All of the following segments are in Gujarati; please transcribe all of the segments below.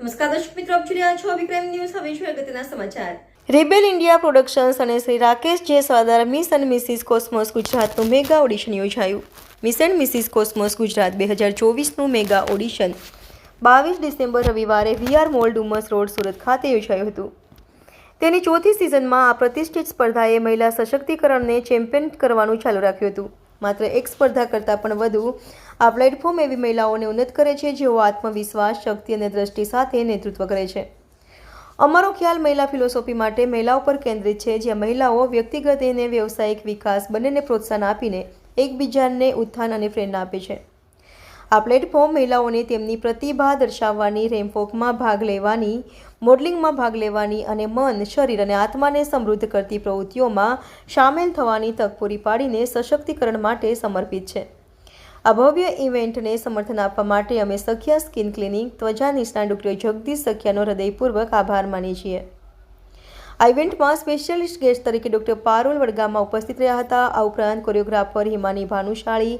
નમસ્કાર દર્શક મિત્રો, આપ જોઈ રહ્યા છો વિક્રમ ન્યૂઝ. હવે જોઈએ અગત્યના સમાચાર. રેબેલ ઇન્ડિયા પ્રોડક્શન્સ અને શ્રી રાકેશ જે સવાદાર મિસ અને મિસિસ કોસ્મોસ ગુજરાતનું મેગા ઓડિશન યોજાયું. Miss and Mrs Cosmos Gujarat બે હજાર ચોવીસનું મેગા ઓડિશન બાવીસ ડિસેમ્બર રવિવારે VR mall Dumas road Surat ખાતે યોજાયું હતું. તેની ચોથી સિઝનમાં આ પ્રતિષ્ઠિત સ્પર્ધાએ મહિલા સશક્તિકરણને ચેમ્પિયન કરવાનું ચાલુ રાખ્યું હતું. માત્ર એક સ્પર્ધા કરતાં પણ વધુ. આ પ્લેટફોર્મ એવી મહિલાઓને ઉન્નત કરે છે જેઓ આત્મવિશ્વાસ, શક્તિ અને દ્રષ્ટિ સાથે નેતૃત્વ કરે છે. અમારો ખ્યાલ મહિલા ફિલોસોફી માટે મહિલાઓ પર કેન્દ્રિત છે, જ્યાં મહિલાઓ વ્યક્તિગત અને વ્યવસાયિક વિકાસ બંનેને પ્રોત્સાહન આપીને એકબીજાને ઉત્થાન અને પ્રેરણા આપે છે. આ પ્લેટફોર્મ મહિલાઓને તેમની પ્રતિભા દર્શાવવાની રેમ્પોકમાં ભાગ લેવાની, મોડલિંગમાં ભાગ લેવાની અને મન, શરીર અને આત્માને સમૃદ્ધ કરતી પ્રવૃત્તિઓમાં સામેલ થવાની તક પૂરી પાડીને સશક્તિકરણ માટે સમર્પિત છે. આ ભવ્ય ઇવેન્ટને સમર્થન આપવા માટે અમે સખ્યા સ્કિન ક્લિનિક ત્વચા નિષ્ણાત ડોક્ટર જગદીશ સખ્યાનો હૃદયપૂર્વક આભાર માનીએ છીએ. આ ઇવેન્ટમાં સ્પેશિયાલિસ્ટ ગેસ્ટ તરીકે ડોક્ટર પારુલ વડગામમાં ઉપસ્થિત રહ્યા હતા. આ ઉપરાંત કોરિયોગ્રાફર હિમાની ભાનુશાળી,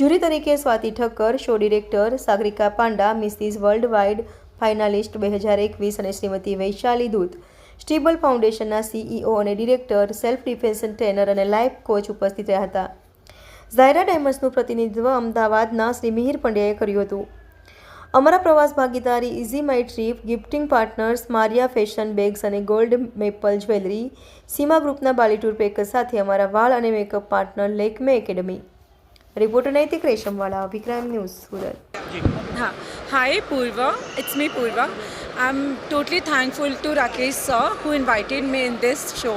જ્યુરી તરીકે Swati Thakkar, show director Sagarika Panda, Mrs World Wide finalist બે હજાર એકવીસ અને શ્રીમતી વૈશાલી દૂત. સ્ટીબલ ફાઉન્ડેશનના સીઈઓ અને ડિરેક્ટર, સેલ્ફ ડિફેન્સ ટ્રેનર અને લાઈફ કોચ ઉપસ્થિત રહ્યા હતા. ઝાયરા ડાયમંડ્સનું પ્રતિનિધિત્વ અમદાવાદના શ્રી મિહિર પંડ્યાએ કર્યું હતું. અમારા પ્રવાસ ભાગીદારી EaseMyTrip gifting partners Maria fashion bags અને ગોલ્ડ મેપલ જ્વેલરી સીમા ગ્રુપના બાલી ટૂર પેકર સાથે અમારા વાળ અને makeup partner Lakme academy reporter Naitik Reshamwala વિક્રાઇમ news Surat हाँ hi Purva it's me Purva I am totally thankful to Rakesh sir who invited me in this show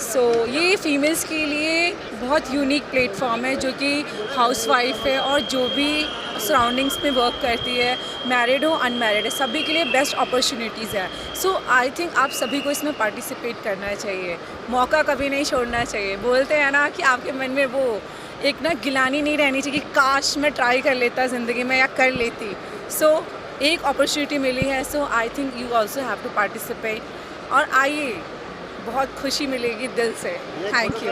so ये फीमेल्स के लिए बहुत यूनिक प्लेटफॉर्म है जो कि हाउस वाइफ है और जो भी सराउंडिंग्स में वर्क करती है मैरिड हो अनमैरिड है सभी के लिए बेस्ट अपॉर्चुनिटीज़ है। सो आई थिंक आप सभी को इसमें पार्टिसिपेट करना चाहिए। मौका कभी नहीं छोड़ना चाहिए। बोलते हैं ना कि आपके मन में वो एक ना गिलानी नहीं रहनी चाहिए कि काश मैं ट्राई कर लेता ज़िंदगी में या कर लेती। सो so, एक अपॉर्चुनिटी मिली है। So I think you also have to participate और आइए बहुत खुशी मिलेगी दिल से। थैंक यू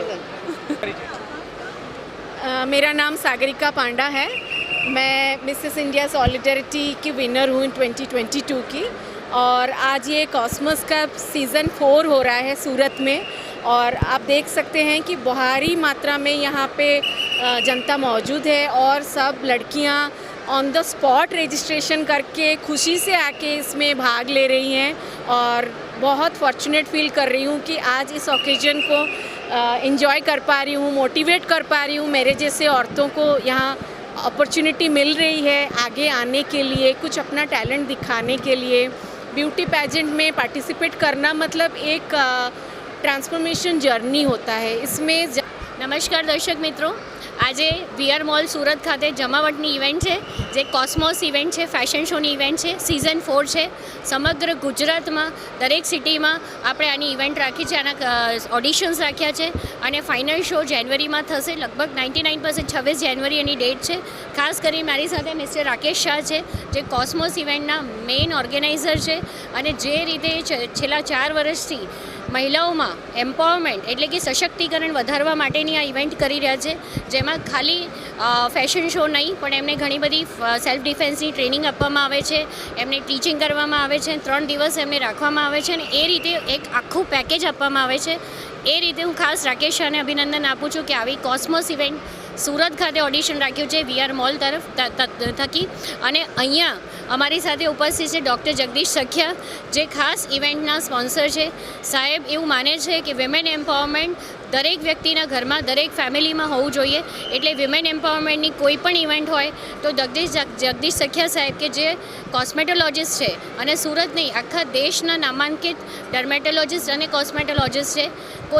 अ, मेरा नाम सागरिका पांडा है। मैं मिसेस इंडिया सॉलिडरिटी की विनर हूँ 2022 की और आज ये कॉस्मस का सीज़न फोर हो रहा है सूरत में और आप देख सकते हैं कि भारी मात्रा में यहाँ पे जनता मौजूद है और सब लड़कियाँ ऑन द स्पॉट रजिस्ट्रेशन करके खुशी से आके इसमें भाग ले रही हैं और बहुत फॉर्चुनेट फील कर रही हूँ कि आज इस ओकेजन को इन्जॉय कर पा रही हूँ मोटिवेट कर पा रही हूँ मेरे जैसे औरतों को यहाँ अपॉर्चुनिटी मिल रही है आगे आने के लिए, कुछ अपना टैलेंट दिखाने के लिए। ब्यूटी पैजेंट में पार्टिसिपेट करना मतलब एक ट्रांसफॉर्मेशन जर्नी होता है। इसमें नमस्कार दर्शक मित्रों આજે વીઆર મોલ સુરત ખાતે જમાવટની ઇવેન્ટ છે, જે કોસ્મોસ ઇવેન્ટ છે, ફેશન શોની ઇવેન્ટ છે સિઝન ફોર છે. સમગ્ર ગુજરાતમાં, દરેક સિટીમાં આપણે આની ઇવેન્ટ રાખી છે, આના ઓડિશન્સ રાખ્યા છે અને ફાઇનલ શો જાન્યુઆરીમાં થશે, લગભગ નાઇન્ટી નાઇન પર્સન્ટ છવ્વીસ જાન્યુઆરી એની ડેટ છે. ખાસ કરી મારી સાથે મિસ્ટર રાકેશ શાહ છે, જે કોસ્મોસ ઇવેન્ટના મેઇન ઓર્ગેનાઇઝર છે અને જે રીતે છેલ્લા ચાર વર્ષથી મહિલાઓમાં એમ્પાવરમેન્ટ એટલે કે સશક્તિકરણ વધારવા માટેની આ ઇવેન્ટ કરી રહ્યા છે જેમાં ખાલી ફેશન શો નહીં, પણ એમને ઘણી બધી સેલ્ફ ડિફેન્સની ટ્રેનિંગ આપવામાં આવે છે, એમને ટીચિંગ કરવામાં આવે છે, ત્રણ દિવસ એમને રાખવામાં આવે છે, અને એ રીતે એક આખું પેકેજ આપવામાં આવે છે. એ રીતે હું ખાસ રાકેશ શાહને અભિનંદન આપું છું કે આવી કોસ્મોસ ઇવેન્ટ સુરત ખાતે ઓડિશન રાખ્યું છે વીઆર મોલ તરફ થકી. અને અહીંયા અમારી સાથે ઉપસ્થિત છે ડૉક્ટર જગદીશ સખ્યા, જે ખાસ ઇવેન્ટના સ્પોન્સર છે. સાહેબ, એવું માને છે કે વિમેન એમ્પાવરમેન્ટ દરેક વ્યક્તિના ઘરમાં દરેક ફેમિલીમાં હોવું જોઈએ. એટલે વિમેન એમ્પાવરમેન્ટની કોઈ પણ ઇવેન્ટ હોય, તો જગદીશ જગદીશ સખિયા સાહેબ કે જે કોસ્મેટોલોજીસ્ટ છે અને સુરત નહીં આખા દેશના નામાંકિત ડર્મેટોલોજીસ્ટ અને કોસ્મેટોલોજીસ્ટ છે, કોઈ